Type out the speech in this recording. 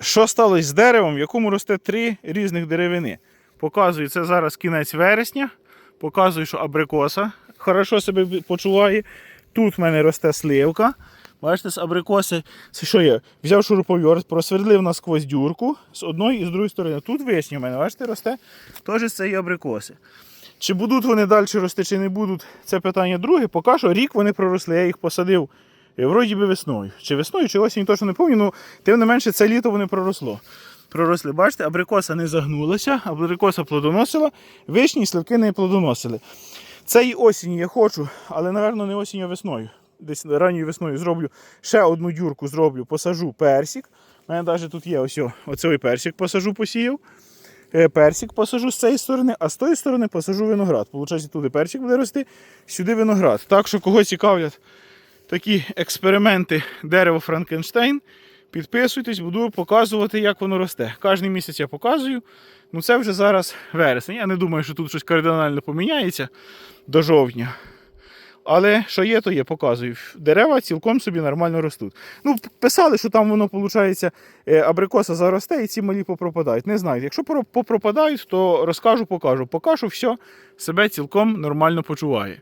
Що сталося з деревом, в якому росте три різних деревини? Показую, це зараз кінець вересня. Показую, що абрикоса хорошо себе почуває. Тут в мене росте сливка. Бачите, з абрикоси, це що я? Взяв шуруповерт, просвердлив насквозь дюрку з одної і з другої сторони. Тут вишні в мене, бачите, росте теж з цієї абрикоси. Чи будуть вони далі рости, чи не будуть, це питання друге. Поки що рік вони проросли, я їх посадив вроді би весною. Чи весною, чи осінь, точно не пам'ятаю, ну тим не менше це літо вони проросло. Проросли. Бачите, абрикоса не загнулася, абрикоса плодоносила, вишні і сливки не плодоносили. Цієї осінь я хочу, але, напевно, не осінь, а весною. Десь ранньою весною зроблю ще одну дюрку, зроблю, посажу персик. У мене навіть тут є ось оцей персик посажу, посіяв. Е, Персик посажу з цієї сторони, а з тої сторони посажу виноград. Получається, туди персик буде рости, сюди виноград. Так що кого цікавлять такі експерименти дерево Франкенштейн, підписуйтесь, буду показувати, як воно росте. Кожен місяць я показую. Ну це вже зараз вересень. Я не думаю, що тут щось кардинально поміняється до жовтня. Але що є, то є, показую. Дерева цілком собі нормально ростуть. Ну, писали, що там воно, виходить, абрикоса заросте і ці малі попропадають. Не знаю. Якщо попропадають, то розкажу, покажу. Поки що все себе цілком нормально почуває.